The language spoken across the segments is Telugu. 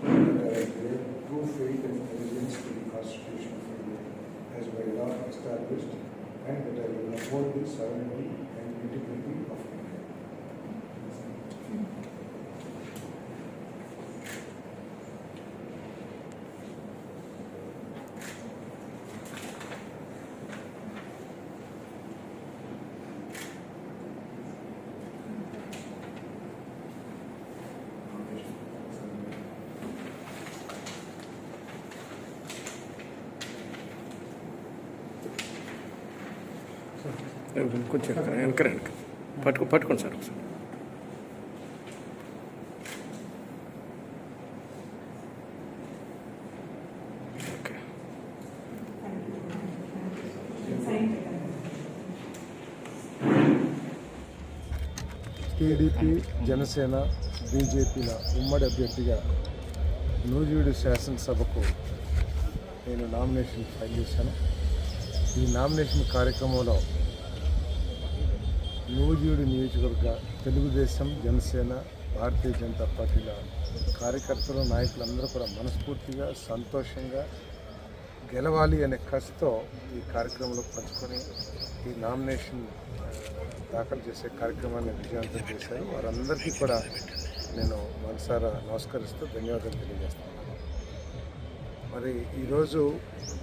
True faith and allegiance to the Constitution of India as by law established and that I will uphold the sovereignty కొంచెం వెనక వెనక పట్టుకో పట్టుకోండి సార్ ఒకసారి. టీడీపీ జనసేన బీజేపీల ఉమ్మడి అభ్యర్థిగా నూజివీడు శాసనసభకు నేను నామినేషన్ ఫైల్ చేశాను. ఈ నామినేషన్ కార్యక్రమంలో నూజివీడు నియోజకవర్గ తెలుగుదేశం జనసేన భారతీయ జనతా పార్టీల కార్యకర్తలు నాయకులందరూ కూడా మనస్ఫూర్తిగా సంతోషంగా గెలవాలి అనే కసితో ఈ కార్యక్రమంలో పంచుకొని ఈ నామినేషన్ దాఖలు చేసే కార్యక్రమాన్ని విజయవంతం చేశారు. వారందరికీ కూడా నేను మనసారా నమస్కరిస్తూ ధన్యవాదాలు తెలియజేస్తాను మరి ఈరోజు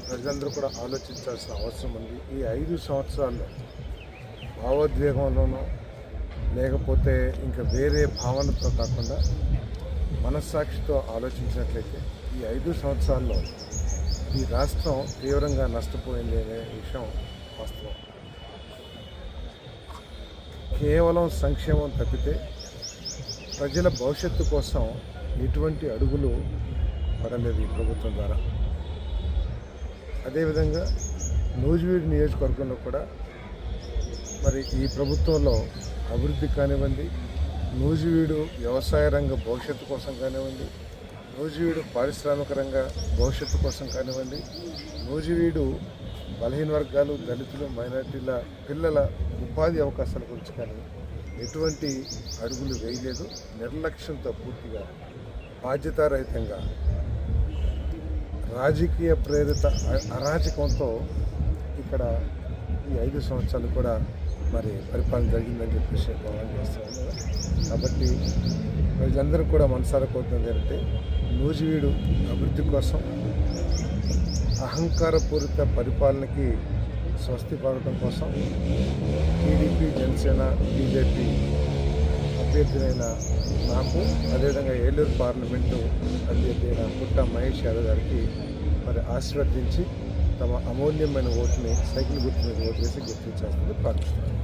ప్రజలందరూ కూడా ఆలోచించాల్సిన అవసరం ఉంది. ఈ ఐదు సంవత్సరాల్లో భావోద్వేగంలోనో లేకపోతే ఇంకా వేరే భావనతో కాకుండా మనస్సాక్షితో ఆలోచించినట్లయితే ఈ ఐదు సంవత్సరాల్లో ఈ రాష్ట్రం తీవ్రంగా నష్టపోయింది అనే విషయం వాస్తవం. కేవలం సంక్షేమం తప్పితే ప్రజల భవిష్యత్తు కోసం ఎటువంటి అడుగులు పడలేదు ఈ ప్రభుత్వం ద్వారా. అదేవిధంగా నూజివీడు నియోజకవర్గంలో కూడా మరి ఈ ప్రభుత్వంలో అభివృద్ధి కానివ్వండి నూజివీడు వ్యవసాయ రంగ భవిష్యత్తు కోసం కానివ్వండి నూజివీడు పారిశ్రామిక రంగ భవిష్యత్తు కోసం కానివ్వండి నూజివీడు బలహీన వర్గాలు దళితులు మైనార్టీల పిల్లల ఉపాధి అవకాశాల గురించి కానీ ఎటువంటి అడుగులు వేయలేదు. నిర్లక్ష్యంతో పూర్తిగా బాధ్యతారహితంగా రాజకీయ ప్రేరిత అరాచకంతో ఇక్కడ ఈ ఐదు సంవత్సరాలు కూడా మరి పరిపాలన జరిగిందని చెప్పేసి భావన చేస్తున్నాను. కాబట్టి ప్రజలందరూ కూడా మనసారా కోరుతున్నది ఏంటంటే నూజివీడు అభివృద్ధి కోసం అహంకారపూరిత పరిపాలనకి స్వస్తి పడటం కోసం టీడీపీ జనసేన బీజేపీ అభ్యర్థులైన నాకు అదేవిధంగా ఏలూరు పార్లమెంటు అభ్యర్థి అయిన పుట్ట మహేష్ యాదవ్ గారికి మరి ఆశీర్వదించి తమ అమూల్యమైన ఓటుని సైకిల్ గుర్తు మీద ఓటు వేసి గుర్తించాల్సింది ప్రార్థిస్తున్నాను